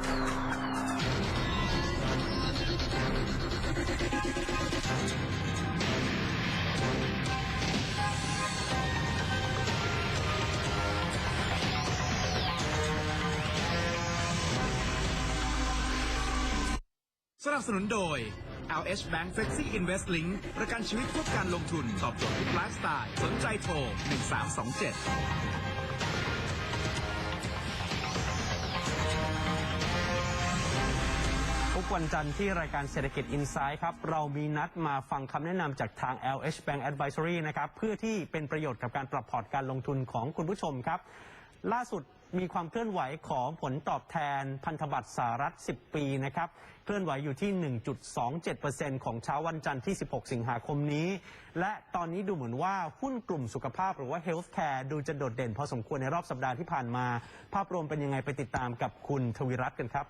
สนับสนุนโดย LH Bank Flexi Invest Link ประกันชีวิตเพื่อการลงทุน ตอบโจทย์ทุกไลฟ์สไตล์ สนใจโทร 1327 ทุกวันจันทร์ที่รายการเศรษฐกิจอินไซด์ครับ เรามีนัดมาฟังคำแนะนำจากทาง LH Bank Advisory นะครับ เพื่อที่เป็นประโยชน์กับการปรับพอร์ตการลงทุนของคุณผู้ชมครับ ล่าสุดมีความเคลื่อนไหวของผลตอบแทนพันธบัตรสหรัฐ 10 ปีนะครับ เคลื่อนไหวอยู่ที่ 1.27%ของเช้าวันจันทร์ที่ 16 สิงหาคมนี้ และตอนนี้ดูเหมือนว่าหุ้นกลุ่มสุขภาพหรือว่า Healthcare ดูจะโดดเด่นพอสมควรในรอบสัปดาห์ที่ผ่านมา ภาพรวมเป็นยังไงไปติดตามกับคุณทวิรัตน์กันครับ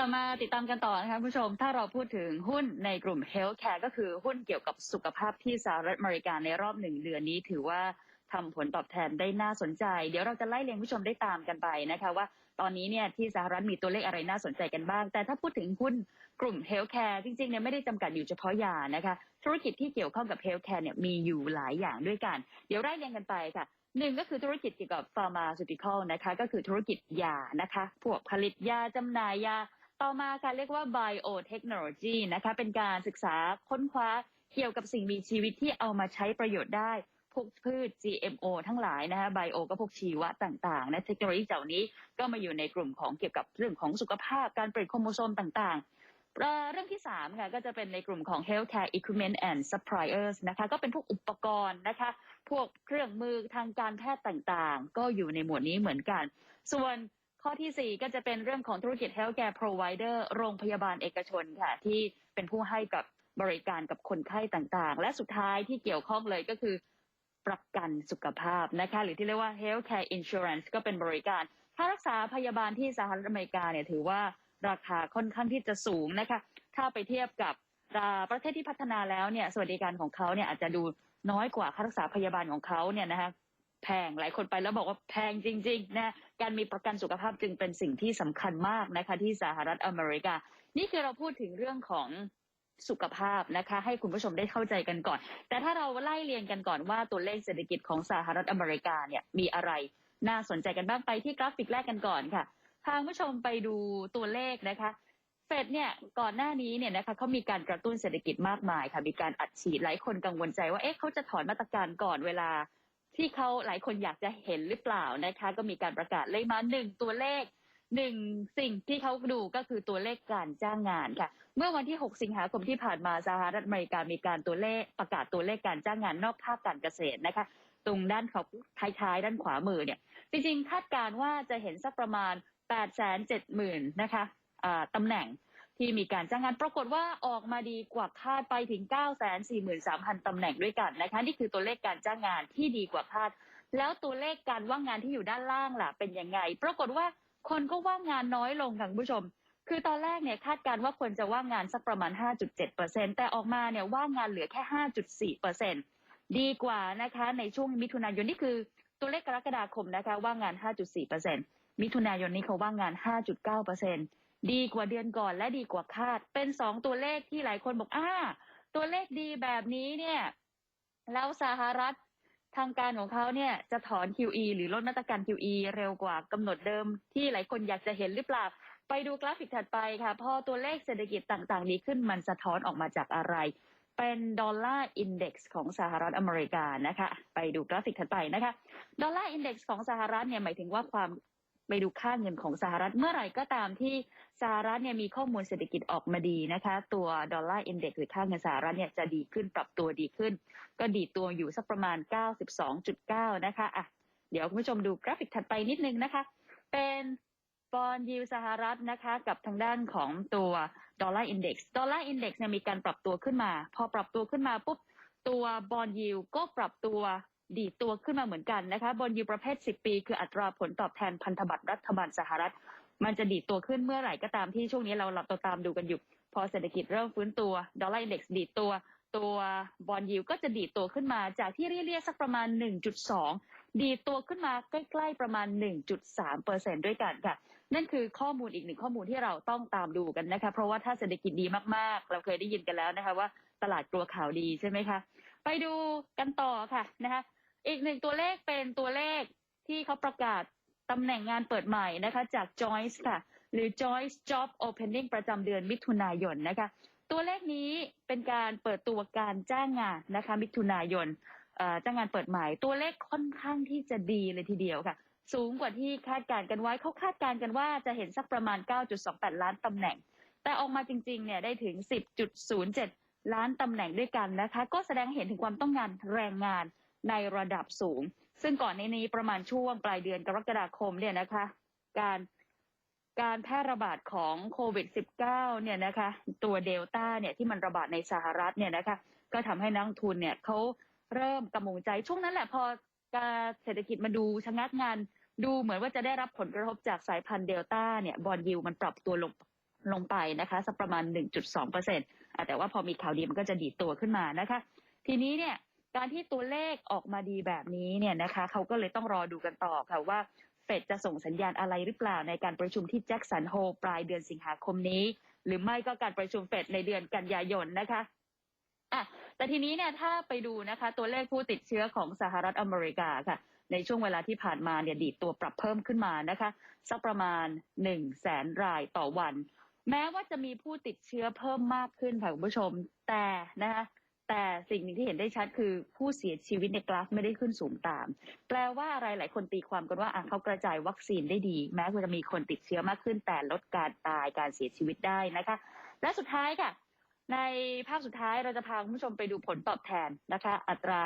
ลับมาติดตามกันต่อนะคะคุณผู้ชม ถ้าเราพูดถึงหุ้นในกลุ่ม Healthcare ก็คือหุ้นเกี่ยวกับสุขภาพที่สหรัฐอเมริกาในรอบหนึ่งเดือนนี้ถือว่าทำผลตอบแทนได้น่าสนใจ เดี๋ยวเราจะไล่เรียงผู้ชมได้ตามกันไปนะคะว่าตอนนี้เนี่ยที่สหรัฐมีตัวเลขอะไรน่าสนใจกันบ้าง แต่ถ้าพูดถึงหุ้นกลุ่ม Healthcare จริงๆเนี่ยไม่ได้จำกัดอยู่เฉพาะยานะคะธุรกิจที่เกี่ยวข้องกับ Healthcare เนี่ยมีอยู่หลายอย่างด้วยกัน เดี๋ยวไล่เรียงกันไปค่ะหนึ่งก็คือธุรกิจเกี่ยวกับ pharmaceutical นะคะก็คือธุรกิจยานะคะพวกผลิตยาจำหน่ายยา ต่อมาค่ะเรียกว่า biotechnology นะคะเป็นการศึกษาค้นคว้าเกี่ยวกับสิ่งมีชีวิตที่เอามาใช้ประโยชน์ได้พวกพืช GMO ทั้งหลายนะคะ bio ก็พวกชีวะต่างๆนะเทคโนโลยีเหล่านี้ก็มาอยู่ในกลุ่มของเกี่ยวกับเรื่องของสุขภาพการเปลี่ยนโครโมโซมต่างๆเอ่อเรื่องที่ 3 ค่ะ ก็จะเป็นในกลุ่มของ healthcare equipment and suppliers นะคะ ก็เป็นพวกอุปกรณ์นะคะ พวกเครื่องมือทางการแพทย์ต่างๆ ก็อยู่ในหมวดนี้เหมือนกัน ส่วน ข้อทีสี่ 4 ก็จะเป็นเรื่องของธุรกิจ healthcare provider โรงพยาบาลเอกชนค่ะที่เป็นผู้ให้กับบริการกับคนไข้ต่างๆ และสุดท้ายที่เกี่ยวข้องเลยก็คือ ประกันสุขภาพนะคะหรือที่เรียกว่า healthcare insurance ก็เป็นบริการค่ารักษาพยาบาลที่สหรัฐอเมริกาเนี่ยถือว่าราคาค่อนข้างที่จะสูงนะคะถ้าไปเทียบกับประเทศที่พัฒนาแล้วเนี่ยสวัสดิการของเขาเนี่ยอาจจะดูน้อยกว่าค่ารักษาพยาบาลของเขาเนี่ยนะคะ แพงหลายคนไปแล้วบอกว่าแพงจริงๆนะการมีประกันสุขภาพจึงเป็นสิ่งที่สำคัญมากนะคะ ที่สหรัฐอเมริกา นี่คือเราพูดถึงเรื่องของสุขภาพนะคะ ให้คุณผู้ชมได้เข้าใจกันก่อน แต่ถ้าเราไล่เรียงกันก่อนว่าตัวเลขเศรษฐกิจของสหรัฐอเมริกาเนี่ยมีอะไรน่าสนใจกันบ้างไปที่กราฟิกแรกกันก่อนค่ะพาคุณผู้ชมไปดูตัวเลขนะคะเฟดเนี่ยก่อนหน้านี้เนี่ยนะคะเขามีการกระตุ้นเศรษฐกิจมากมายค่ะมีการอัดฉีดหลายคนกังวลใจว่าเอ๊ะเขาจะถอนมาตรการก่อนเวลา ที่เขาหลายคนอยากจะเห็นหรือเปล่านะคะ ก็มีการประกาศเลยมาหนึ่งตัวเลขหนึ่งสิ่งที่เขาดูก็คือตัวเลขการจ้างงานค่ะ เมื่อวันที่ 6 สิงหาคมที่ผ่านมาสหรัฐอเมริกามีการตัวเลขประกาศตัวเลขการจ้างงานนอกภาคการเกษตรนะคะ ตรงด้านเขาท้ายๆ ด้านขวามือเนี่ย จริงๆ คาดการณ์ว่าจะเห็นสักประมาณ 8 7 0 0 0 0 นะคะตำแหน่ง ที่มีการจ้างงานปรากฏว่าออกมาดีกว่าคาดไปถึง 9 4 3 0 0 0 ตำแหน่งด้วยกันนะคะนี่คือตัวเลขการจ้างงานที่ดีกว่าคาด แล้วตัวเลขการว่างงานที่อยู่ด้านล่างล่ะเป็นยังไง ปรากฏว่าคนก็ว่างงานน้อยลงค่ะคุณผู้ชม คือตอนแรกเนี่ยคาดการณ์ว่าคนจะว่างงานสักประมาณ 5.7%แต่ออกมาเนี่ยว่างงานเหลือแค่ 5.4%ดีกว่านะคะในช่วงมิถุนายนนี่คือตัวเลขกรกฎาคมนะคะว่างงาน 5.4%มิถุนายนนี้เขาว่างงาน 5.9% ดีกว่าเดือนก่อนและดีกว่าคาด เป็นสองตัวเลขที่หลายคนบอกอ่าตัวเลขดีแบบนี้เนี่ยแล้วสหรัฐทางการของเขาเนี่ยจะถอน QE หรือลดมาตรการ QE เร็วกว่ากำหนดเดิมที่หลายคนอยากจะเห็นหรือเปล่า ไปดูกราฟิกถัดไปค่ะ พอตัวเลขเศรษฐกิจต่างๆดีขึ้นมันสะท้อนออกมาจากอะไร เป็นดอลลาร์อินเด็กซ์ของสหรัฐอเมริกานะคะ ไปดูกราฟิกถัดไปนะคะ ดอลลาร์อินเด็กซ์ของสหรัฐเนี่ยหมายถึงว่าความ ไปดูค่าเงินของสหรัฐเมื่อไหร่ก็ตามที่สหรัฐเนี่ยมีข้อมูลเศรษฐกิจออกมาดีนะคะ ตัวดอลลาร์อินเด็กซ์หรือค่าเงินสหรัฐเนี่ยจะดีขึ้นปรับตัวดีขึ้น ก็ดีตัวอยู่สักประมาณ 92.9 นะคะอะเดี๋ยวคุณผู้ชมดูกราฟิกถัดไปนิดนึงนะคะ เป็นบอลยิวสหรัฐนะคะกับทางด้านของตัวดอลลาร์อินเด็กซ์ดอลลาร์อินเด็กซ์เนี่ยมีการปรับตัวขึ้นมา พอปรับตัวขึ้นมาปุ๊บตัวบอลยิวก็ปรับตัว ดีดตัวขึ้นมาเหมือนกันนะคะบอลยิวประเภท 10 ปี คืออัตราผลตอบแทนพันธบัตรรัฐบาลสหรัฐ มันจะดีดตัวขึ้นเมื่อไหร่ก็ตามที่ช่วงนี้เราเราตามดูกันอยู่ พอเศรษฐกิจเริ่มฟื้นตัวดอลลาร์อินเด็กซ์ดีดตัวตัวบอลยิวก็จะดีดตัวขึ้นมาจากที่เรียกๆสักประมาณ 1.2 ดีดตัวขึ้นมาใกล้ๆประมาณ 1.3เปอร์เซ็นด้วยกันค่ะ นั่นคือข้อมูลอีกหนึ่งข้อมูลที่เราต้องตามดูกันนะคะ เพราะว่าถ้าเศรษฐกิจดีมากๆ เราเคยได้ยินกันแล้วนะคะว่าตลาดกลัวข่าวดีใช่ไหมคะ ไปดูกันต่อค่ะนะคะ อีกหนึ่งตัวเลขเป็นตัวเลขที่เขาประกาศตำแหน่งงานเปิดใหม่นะคะจาก Joyce ค่ะ หรือ Joyce Job Opening ประจำเดือนมิถุนายนนะคะ ตัวเลขนี้เป็นการเปิดตัวการจ้างงานนะคะ มิถุนายนเจ้างงานเปิดใหม่ตัวเลขค่อนข้างที่จะดีเลยทีเดียวค่ะ สูงกว่าที่คาดการกันไว้เขาคาดการกันว่าจะเห็นสักประมาณ 9.28 ล้านตำแหน่ง แต่ออกมาจริงๆเนี่ยได้ถึง 10.07 ล้านตำแหน่งด้วยกันนะคะ ก็แสดงเห็นถึงความต้องการแรงงาน ในระดับสูง ซึ่งก่อนในนี้ประมาณช่วงปลายเดือนกรกฎาคมเนี่ยนะคะ การการแพร่ระบาดของโควิด -19 เนี่ยนะคะ ตัวเดลต้าเนี่ยที่มันระบาดในสหรัฐเนี่ยนะคะ ก็ทำให้นักทุนเนี่ยเขาเริ่มกำมงใจช่วงนั้นแหละพอการเศรษฐกิจมาดูชะงักงาน ดูเหมือนว่าจะได้รับผลกระทบจากสายพันธุ์เดลต้าเนี่ยบอลยิวมันปรับตัวลงลงไปนะคะ สักประมาณ 1.2เปอร์เซ็นต์แต่ว่าพอมีข่าวดีมันก็จะดีดตัวขึ้นมานะคะ ทีนี้เนี่ย การที่ตัวเลขออกมาดีแบบนี้เนี่ยนะคะเขาก็เลยต้องรอดูกันต่อค่ะว่าเฟดจะส่งสัญญาณอะไรหรือเปล่าในการประชุมที่แจ็คสันโฮปลายเดือนสิงหาคมนี้ หรือไม่ก็การประชุมเฟดในเดือนกันยายนนะคะอะแต่ทีนี้เนี่ยถ้าไปดูนะคะ ตัวเลขผู้ติดเชื้อของสหรัฐอเมริกาค่ะ ในช่วงเวลาที่ผ่านมาเนี่ยดีดตัวปรับเพิ่มขึ้นมานะคะสักประมาณ1นึ่งแสนรายต่อวัน แม้ว่าจะมีผู้ติดเชื้อเพิ่มมากขึ้นค่ะคุณผู้ชมแต่นะคะ แต่สิ่งหนึ่งที่เห็นได้ชัดคือผู้เสียชีวิตในกราฟไม่ได้ขึ้นสูงตาม แปลว่าอะไรหลายคนตีความกันว่าเขากระจายวัคซีนได้ดี แม้ว่าจะมีคนติดเชื้อมากขึ้น แต่ลดการตายการเสียชีวิตได้นะคะ และสุดท้ายค่ะ ในภาพสุดท้ายเราจะพาคุณผู้ชมไปดูผลตอบแทนนะคะ อัตรา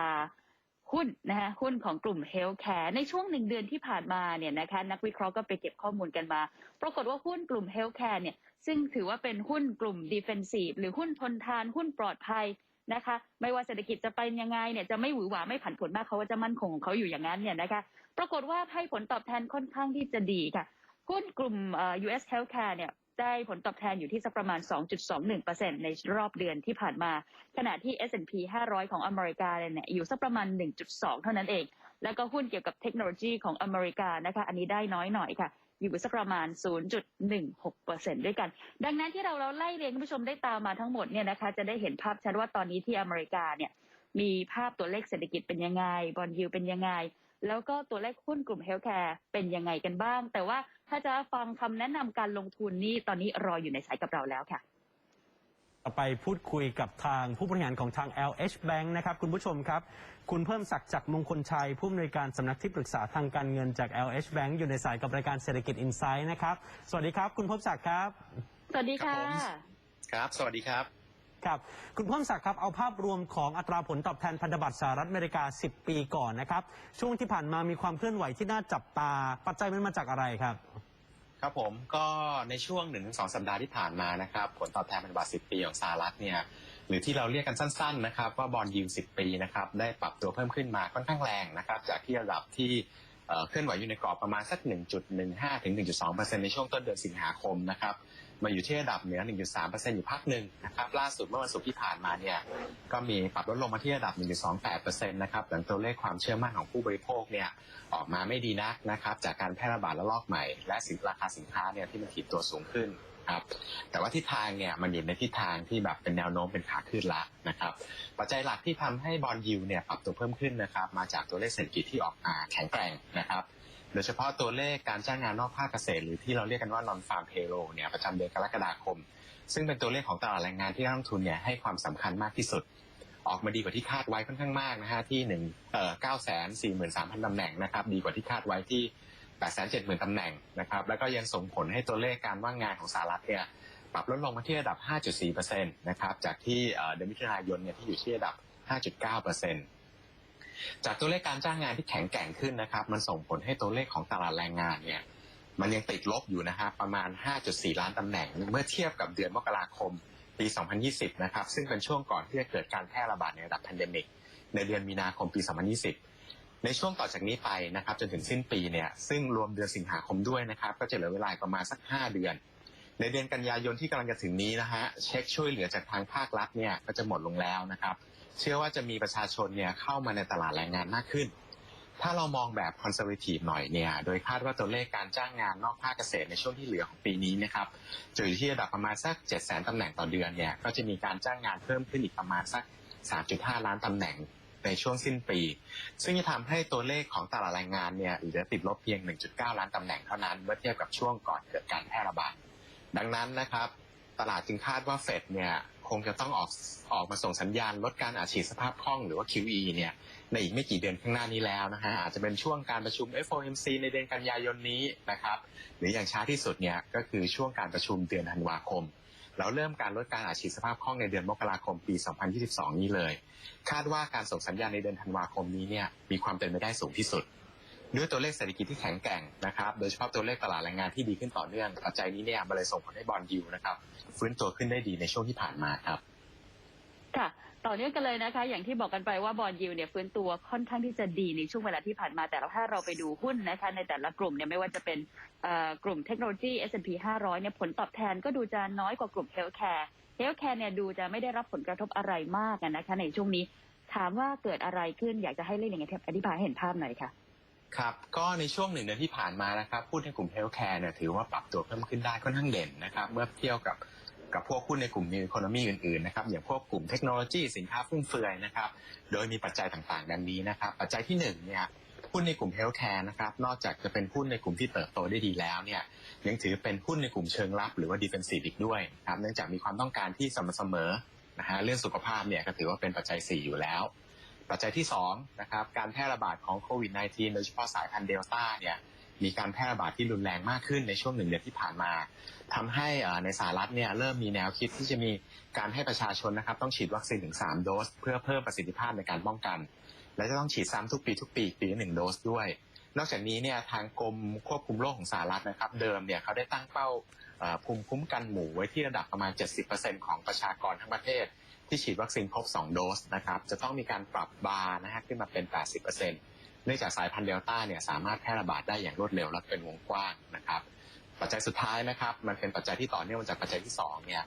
หุ้นนะคะหุ้นของกลุ่มเฮลท์แคร์ในช่วงหนึ่งเดือนที่ผ่านมาเนี่ยนะคะนักวิเคราะห์ก็ไปเก็บข้อมูลกันมา ปรากฏว่าหุ้นกลุ่มเฮลท์แคร์เนี่ยซึ่งถือว่าเป็นหุ้นกลุ่มดิเฟนซีฟหรือหุ้นทนทานหุ้นปลอดภัย นะคะ ไม่ว่าเศรษฐกิจจะเป็นยังไงเนี่ยจะไม่หวือหวาไม่ผันผวนมากเขาว่าจะมั่นคงของเขาอยู่อย่างนั้นเนี่ยนะคะ ปรากฏว่าให้ผลตอบแทนค่อนข้างที่จะดีค่ะหุ้นกลุ่ม US Healthcare เนี่ยได้ผลตอบแทนอยู่ที่สักประมาณ 2.21%ในรอบเดือนที่ผ่านมา ขณะที่ S&P 500 ของอเมริกาเนี่ยอยู่สักประมาณ 1.2 เท่านั้นเอง แล้วก็หุ้นเกี่ยวกับเทคโนโลยีของอเมริกานะคะ อันนี้ได้น้อยหน่อยค่ะ อยู่สักประมาณ 0.16%ด้วยกัน ดังนั้นที่เราเราไล่เรียงคุณผู้ชมได้ตามมาทั้งหมดเนี่ยนะคะจะได้เห็นภาพชัดว่าตอนนี้ที่อเมริกาเนี่ยมีภาพตัวเลขเศรษฐกิจเป็นยังไง บอลยูเป็นยังไง แล้วก็ตัวเลขหุ้นกลุ่มเฮลท์แคร์เป็นยังไงกันบ้าง แต่ว่าถ้าจะฟังคำแนะนำการลงทุนนี่ตอนนี้รออยู่ในสายกับเราแล้วค่ะ ไปพูดคุยกับทางผู้บริหารของทาง LH Bank นะครับคุณผู้ชมครับ คุณเพิ่มศักดิ์จากมงคลชัย ผู้อำนวยการสำนักที่ปรึกษาทางการเงินจาก LH Bank อยู่ในสายกับรายการเศรษฐกิจอินไซด์นะครับ สวัสดีครับ คุณเพิ่มศักดิ์ครับ สวัสดีค่ะ ครับผมครับสวัสดีครับ ครับ คุณเพิ่มศักดิ์ครับ เอาภาพรวมของอัตราผลตอบแทนพันธบัตรสหรัฐอเมริกา 10 ปีก่อนนะครับ ช่วงที่ผ่านมามีความเคลื่อนไหวที่น่าจับตา ปัจจัยมันมาจากอะไรครับ ครับผมก็ในช่วง1-2สัปดาห์ที่ผ่านมานะครับผลตอบแทนพันธบัตรสิบปีของสหรัฐเนี่ยหรือที่เราเรียกกันสั้นๆนะครับว่าบอลยิว10ปีนะครับได้ปรับตัวเพิ่มขึ้นมาค่อนข้างแรงนะครับจากที่ระดับที่เอ่อเคลื่อนไหวอยู่ในกรอบประมาณสัก 1.15 ถึง 1.2%ในช่วงต้นเดือนสิงหาคมนะครับ มาอยู่ที่ระดับเหนือ 1.3%อยู่พักหนึ่งนะครับล่าสุดเมื่อวันศุกร์ที่ผ่านมาเนี่ยก็มีปรับลดลงมาที่ระดับ 1.28%นะครับหลังตัวเลขความเชื่อมั่นของผู้บริโภคเนี่ยออกมาไม่ดีนักนะครับจากการแพร่ระบาดระลอกใหม่ และสินราคาสินค้าเนี่ยที่มันถีบตัวสูงขึ้นครับแต่ว่าทิศทางเนี่ยมันอยู่ในทิศทางที่แบบเป็นแนวโน้มเป็นขาขึ้นละนะครับปัจจัยหลักที่ทำให้บอลยูเนี่ยปรับตัวเพิ่มขึ้นนะครับมาจากตัวเลขเศรษฐกิจที่ออกมาแข็งแกร่งนะครับ โดยเฉพาะตัวเลขการจ้างงานนอกภาคเกษตร หรือที่เราเรียกกันว่า non farm payroll เนี่ยประจำเดือนกรกฎาคม ซึ่งเป็นตัวเลขของตลาดแรงงานที่นักลงทุนเนี่ยให้ความสำคัญมากที่สุด ออกมาดีกว่าที่คาดไว้ค่อนข้างมากนะฮะที่หนึ่งเอ่อเก้าแสนสี่หมื่นสามพันตำแหน่งนะครับดีกว่าที่คาดไว้ที่แปดแสนเจ็ดหมื่นตำแหน่งนะครับแล้วก็ยังส่งผลให้ตัวเลขการว่างงานของสหรัฐเนี่ยปรับลดลงมาที่ระดับ 5.4%นะครับจากที่เอ่อเดือนมิถุนายนเนี่ยที่อยู่ที่ระดับ 5.9% จากตัวเลขการจ้างงานที่แข็งแกร่งขึ้นนะครับ มันส่งผลให้ตัวเลขของตลาดแรงงานเนี่ยมันยังติดลบอยู่นะครประมาณ 5.4 ล้านตำแหน่ง เมื่อเทียบกับเดือนมกราคมปี 2020 นะครับ ซึ่งเป็นช่วงก่อนที่จะเกิดการแพร่ระบาดในระดับแพนเดมิกในเดือนมีนาคมปี 2020 ในช่วงต่อจากนี้ไปนะครับจนถึงสิ้นปีเนี่ยซึ่งรวมเดือนสิงหาคมด้วยนะครับ ก็จะเหลือเวลาประมาณสัก 5 เดือน ในเดือนกันยายนที่กำลังจะถึงนี้นะฮะเช็คช่วยเหลือจากทางภาครัฐเนี่ยก็จะหมดลงแล้วนะครับ เชื่อว่าจะมีประชาชนเนี่ยเข้ามาในตลาดแรงงานมากขึ้น ถ้าเรามองแบบคอนเซอร์ t ทีฟหน่อยเนี่ยโดยคาดว่าตัวเลขการจ้างงานนอกภาคเกษตรในช่วงที่เหลือของปีนี้นะครับจะอยู่ที่ระดับประมาณสัก 7 0 0 0 0ตำแหน่งต่อเดือนเนี่ยก็จะมีการจ้างงานเพิ่มขึ้นอีกประมาณสัก 3.5 ล้านตำแหน่งในช่วงสิ้นปี ซึ่งจะทำให้ตัวเลขของตลาดแรงงานเนี่ยหลือติดลบเพียง 1.9 ล้านตำแหน่งเท่านั้น เมื่อเทียบกับช่วงก่อนเกิดการแพร่ระบาด ดังนั้นนะครับ ตลาดจึงคาดว่าเฟดเนี่ยคงจะต้องออกออกมาส่งสัญญาณลดการอาชีพสภาพคล่องหรือว่า QE เนี่ยในอีกไม่กี่เดือนข้างหน้านี้แล้วนะฮะอาจจะเป็นช่วงการประชุม FOMC ในเดือนกันยายนนี้นะครับ หรืออย่างช้าที่สุดเนี่ยก็คือช่วงการประชุมเดือนธันวาคมแล้วเริ่มการลดการอาชีพสภาพคล่องในเดือนมกราคมปี 2022 นี้เลย คาดว่าการส่งสัญญาณในเดือนธันวาคมนี้เนี่ยมีความเป็นไปได้สูงที่สุด ด้วยตัวเลขเศรษฐกิจที่แข็งแกร่งนะครับ โดยเฉพาะตัวเลขตลาดแรงงานที่ดีขึ้นต่อเนื่องปัจจัยนี้เนี่ยมันเลยส่งผลให้บอลยูนะครับฟื้นตัวขึ้นได้ดีในช่วงที่ผ่านมาครับ ค่ะ ต่อเนื่องกันเลยนะคะ อย่างที่บอกกันไปว่าบอลยิวเนี่ยฟื้นตัวค่อนข้างที่จะดีในช่วงเวลาที่ผ่านมา แต่ถ้าเราไปดูหุ้นนะคะ ในแต่ละกลุ่มเนี่ยไม่ว่าจะเป็นกลุ่มเทคโนโลยี S&P 500เนี่ยผลตอบแทนก็ดูจะน้อยกว่ากลุ่มเฮลท์แคร์เฮลท์แคร์เนี่ยดูจะไม่ได้รับผลกระทบอะไรมากนะคะ ในช่วงนี้ ถามว่าเกิดอะไรขึ้นอยากจะให้เล่นยังไงอธิบายเห็นภาพหน่อยค่ะ ครับก็ในช่วงหนึ่งเดือนที่ผ่านมานะครับหุ้นในกลุ่มเฮลท์แคร์เนี่ยถือว่าปรับตัวเพิ่มขึ้นได้ค่อนข้างเด่นนะครับเมื่อเทียบกับกับพวกหุ้นในกลุ่มนิวอีโคโนมีอื่นๆนะครับอย่างพวกกลุ่มเทคโนโลยีสินค้าฟุ่มเฟือยนะครับโดยมีปัจจัยต่างๆ ดังนี้นะครับปัจจัยที่หนึ่งเนี่ยหุ้นในกลุ่มเฮลท์แคร์นะครับนอกจากจะเป็นหุ้นในกลุ่มที่เติบโตได้ดีแล้วเนี่ยยังถือเป็นหุ้นในกลุ่มเชิงรับหรือว่าดิเฟนซีฟอีกด้วยครับเนื่องจากมีความต้องการที่สม่ำเสมอนะฮะเรื่องสุขภาพเนี่ยก็ถือว่าเป็นปัจจัย 4 อยู่แล้ว ปัจจัยที่2นะครับการแพร่ระบาดของโควิด -19 โดยเฉพาะสายพันธุ์เดลต้าเนี่ยมีการแพร่ระบาดที่รุนแรงมากขึ้นในช่วงหนึ่งเดือนที่ผ่านมาทำให้ในสหรัฐเนี่ยเริ่มมีแนวคิดที่จะมีการให้ประชาชนนะครับต้องฉีดวัคซีนถึง 3 โดส เพื่อเพิ่มประสิทธิภาพในการป้องกัน และจะต้องฉีดซ้ำทุกปีทุกปีปีละหนึ่งโดสด้วย นอกจากนี้เนี่ยทางกรมควบคุมโรคของสหรัฐนะครับเดิมเนี่ยเขาได้ตั้งเป้าอ่อภูมิคุ้มกันหมู่ไว้ที่ระดับประมาณ 70%ของประชากรทั้งประเทศ ที่ฉีดวัคซีนครบ 2 โดสนะครับจะต้องมีการปรับบาร์นะฮะขึ้นมาเป็น 80%เนื่องจากสายพันธุ์เดลต้าเนี่ยสามารถแพร่ระบาดได้อย่างรวดเร็วและเป็นวงกว้างนะครับปัจจัยสุดท้ายนะครับมันเป็นปัจจัยที่ต่อเนื่องมาจากปัจจัยที่2เนี่ย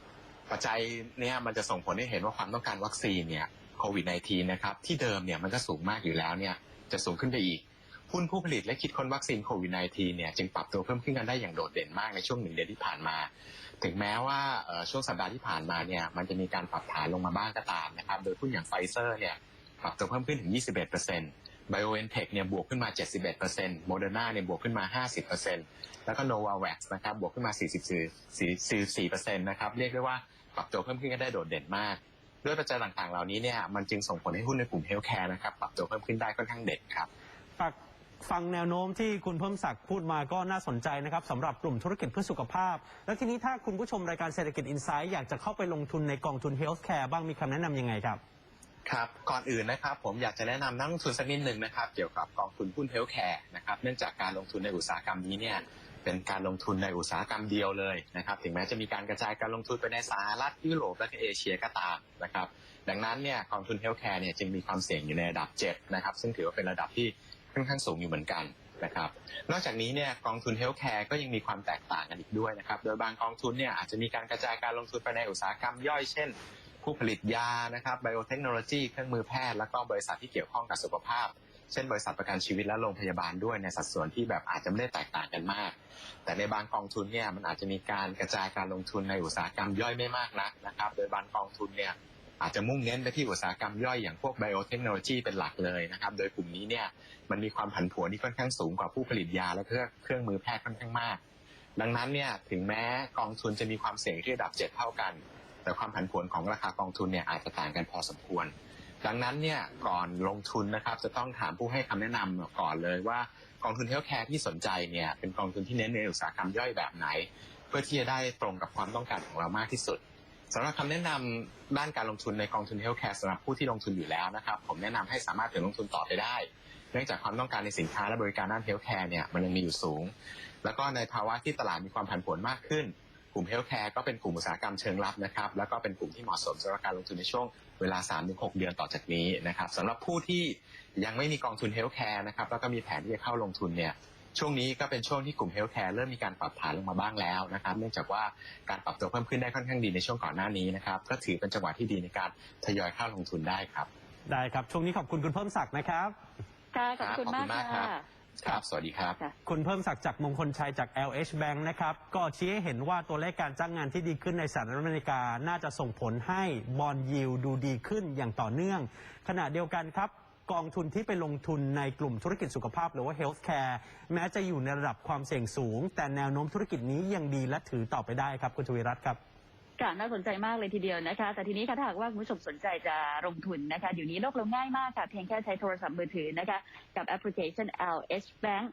ปัจจัยเนี่ยมันจะส่งผลให้เห็นว่าความต้องการวัคซีนเนี่ยโควิด -19 นะครับที่เดิมเนี่ยมันก็สูงมากอยู่แล้วเนี่ยจะสูงขึ้นไปอีกหุ้นผู้ผลิตและคิดค้นวัคซีนโควิด -19 เนี่ยจึงปรับตัวเพิ่มขึ้นกันได้อย่างโดดเด่นมากในช่วงหนึ่งเดือนที่ผ่านมา ถึงแม้ว่าช่วงสัปดาห์ที่ผ่านมาเนี่ยมันจะมีการปรับฐานลงมาบ้างก็ตามนะครับ โดยหุ้นอย่างไฟเซอร์เนี่ยปรับตัวเพิ่มขึ้นถึง 21% BioNTech เนี่ยบวกขึ้นมา 71% Moderna เนี่ยบวกขึ้นมา 50%แล้วก็ Novavax นะครับบวกขึ้นมา 44%นะครับเรียกได้ว่าปรับตัวเพิ่มขึ้นกันได้โดดเด่นมาก ด้วยปัจจัยต่างๆ เหล่านี้เนี่ยมันจึงส่งผลให้หุ้นในกลุ่มเฮลท์แคร์นะครับปรับตัวเพิ่มขึ้นได้ค่อนข้างเด่นครับฝาก ฟังแนวโน้มที่คุณเพิ่มศักดิ์พูดมาก็น่าสนใจนะครับสำหรับกลุ่มธุรกิจเพื่อสุขภาพ แล้วทีนี้ถ้าคุณผู้ชมรายการเศรษฐกิจอินไซด์อยากจะเข้าไปลงทุนในกองทุนเฮลท์แคร์บ้างมีคำแนะนำยังไงครับ ครับ ก่อนอื่นนะครับ ผมอยากจะแนะนำนักลงทุนสักนิดหนึ่งนะครับ เกี่ยวกับกองทุนหุ้นเฮลท์แคร์นะครับเนื่องจากการลงทุนในอุตสาหกรรมนี้เนี่ยเป็นการลงทุนในอุตสาหกรรมเดียวเลยนะครับถึงแม้จะมีการกระจายการลงทุนไปในสหรัฐยุโรปและเอเชียก็ตามนะครับดังนั้นเนี่ยกองทุนเฮลท์แคร์เนี่ยจึงมีความเสี่ยงอยู่ในระดับ7นะครับซึ่งถือว่าเป็นระดับที่ ค่อนข้างสูงอยู่เหมือนกันนะครับนอกจากนี้เนี่ยกองทุนเฮลท์แคร์ก็ยังมีความแตกต่างกันอีกด้วยนะครับโดยบางกองทุนเนี่ยอาจจะมีการกระจายการลงทุนไปในอุตสาหกรรมย่อยเช่น ผู้ผลิตยานะครับไบโอเทคโนโลยีเครื่องมือแพทย์ แล้วก็บริษัทที่เกี่ยวข้องกับสุขภาพ เช่น บริษัทประกันชีวิตและโรงพยาบาลด้วยในสัดส่วนที่แบบอาจจะไม่ได้แตกต่างกันมาก แต่ในบางกองทุนเนี่ยมันอาจจะมีการกระจายการลงทุนในอุตสาหกรรมย่อยไม่มากนักนะครับ โดยบางกองทุนเนี่ย อาจจะมุ่งเน้นไปที่อุตสาหกรรมย่อยอย่างพวกไบโอเทคโนโลยีเป็นหลักเลยนะครับ โดยกลุ่มนี้เนี่ยมันมีความผันผวนที่ค่อนข้างสูงกว่าผู้ผลิตยาและเครื่องเครื่องมือแพทย์ค่อนข้างมาก ดังนั้นเนี่ยถึงแม้กองทุนจะมีความเสี่ยงที่ระดับ 7 เท่ากัน แต่ความผันผวนของราคากองทุนเนี่ยอาจจะต่างกันพอสมควร ดังนั้นเนี่ยก่อนลงทุนนะครับจะต้องถามผู้ให้คำแนะนำก่อนเลยว่ากองทุนเฮลท์แคร์ที่สนใจเนี่ยเป็นกองทุนที่เน้นในอุตสาหกรรมย่อยแบบไหน เพื่อที่จะได้ตรงกับความต้องการของเรามากที่สุด สำหรับคำแนะนำด้านการลงทุนในกองทุนเฮลท์แคร์สำหรับผู้ที่ลงทุนอยู่แล้วนะครับ ผมแนะนำให้สามารถถือลงทุนต่อไปได้ เนื่องจากความต้องการในสินค้าและบริการด้านเฮลท์แคร์เนี่ยมันยังมีอยู่สูง แล้วก็ในภาวะที่ตลาดมีความผันผวนมากขึ้น กลุ่มเฮลท์แคร์ก็เป็นกลุ่มอุตสาหกรรมเชิงรับนะครับ แล้วก็เป็นกลุ่มที่เหมาะสมสำหรับการลงทุนในช่วงเวลา 3-6 เดือนต่อจากนี้นะครับสำหรับผู้ที่ยังไม่มีกองทุนเฮลท์แคร์นะครับแล้วก็มีแผนที่จะเข้าลงทุนเนี่ย ช่วงนี้ก็เป็นช่วงที่กลุ่มเฮลท์แคร์เริ่มมีการปรับฐานลงมาบ้างแล้วนะครับ เนื่องจากว่าการปรับตัวเพิ่มขึ้นได้ค่อนข้างดีในช่วงก่อนหน้านี้นะครับ ก็ถือเป็นจังหวะที่ดีในการทยอยเข้าลงทุนได้ครับ ได้ครับ ช่วงนี้ขอบคุณคุณเพิ่มศักดิ์นะครับค่ะขอบคุณครับมากขอบคุณมากครัค่ะบครับ สวัสดีครับค่ะคุณเพิ่มศักดิ์จากมงคลชัยจาก LH Bank นะครับ ก็ชี้ให้เห็นว่าตัวเลขการจ้างงานที่ดีขึ้นในสหรัฐอเมริกา น่าจะส่งผลให้บอลยิวดูดีขึ้นอย่างต่อเนื่อง ขณะเดียวกันครับ กองทุนที่ไปลงทุนในกลุ่มธุรกิจสุขภาพหรือว่าเฮลท์แคร์แม้จะอยู่ในระดับความเสี่ยงสูง แต่แนวโน้มธุรกิจนี้ยังดีและถือต่อไปได้ครับคุณทวีรัตน์ครับค่ะน่าสนใจมากเลยทีเดียวนะคะ แต่ทีนี้ค่ะถ้าหากว่าคุณผู้ชมสนใจจะลงทุนนะคะเดี๋ยวนี้โลกเราง่ายมากค่ะ เพียงแค่ใช้โทรศัพท์มือถือนะคะ กับแอปพลิเคชัน LH Bank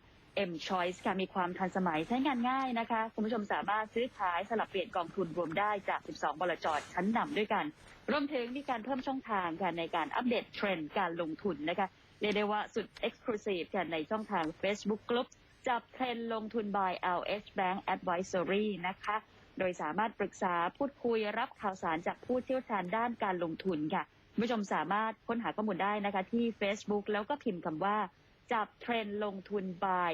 M Choice ค่ะมีความทันสมัยใช้งานง่ายนะคะ คุณผู้ชมสามารถซื้อขายสลับเปลี่ยนกองทุนรวมได้จาก 12 บลจชั้นนำด้วยกัน รวมถึงมีการเพิ่มช่องทางค่ะในการอัปเดตเทรนด์การลงทุนนะคะเรียกได้ว่าสุด Exclusive ค่ะในช่องทาง Facebook Group จับเทรนด์ลงทุน by LH Bank Advisory นะคะ โดยสามารถปรึกษาพูดคุยรับข่าวสารจากผู้เชี่ยวชาญด้านการลงทุนค่ะคุณผู้ชมสามารถค้นหาข้อมูลได้นะคะที่ Facebook แล้วก็พิมพ์คำว่า จับเทรนด์ลงทุน by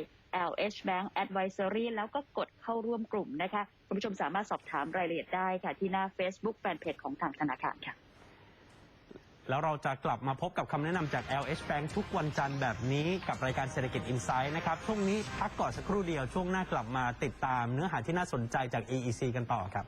LH Bank Advisory แล้วก็กดเข้าร่วมกลุ่มนะคะคุณผู้ชมสามารถสอบถามรายละเอียดได้ค่ะ ที่หน้า Facebook แฟนเพจของทางธนาคารค่ะ แล้วเราจะกลับมาพบกับคำแนะนำจาก LH Bank ทุกวันจันทร์แบบนี้กับรายการเศรษฐกิจ Insight นะครับ ช่วงนี้พักก่อนสักครู่เดียวช่วงหน้ากลับมาติดตามเนื้อหาที่น่าสนใจจาก EEC กันต่อครับ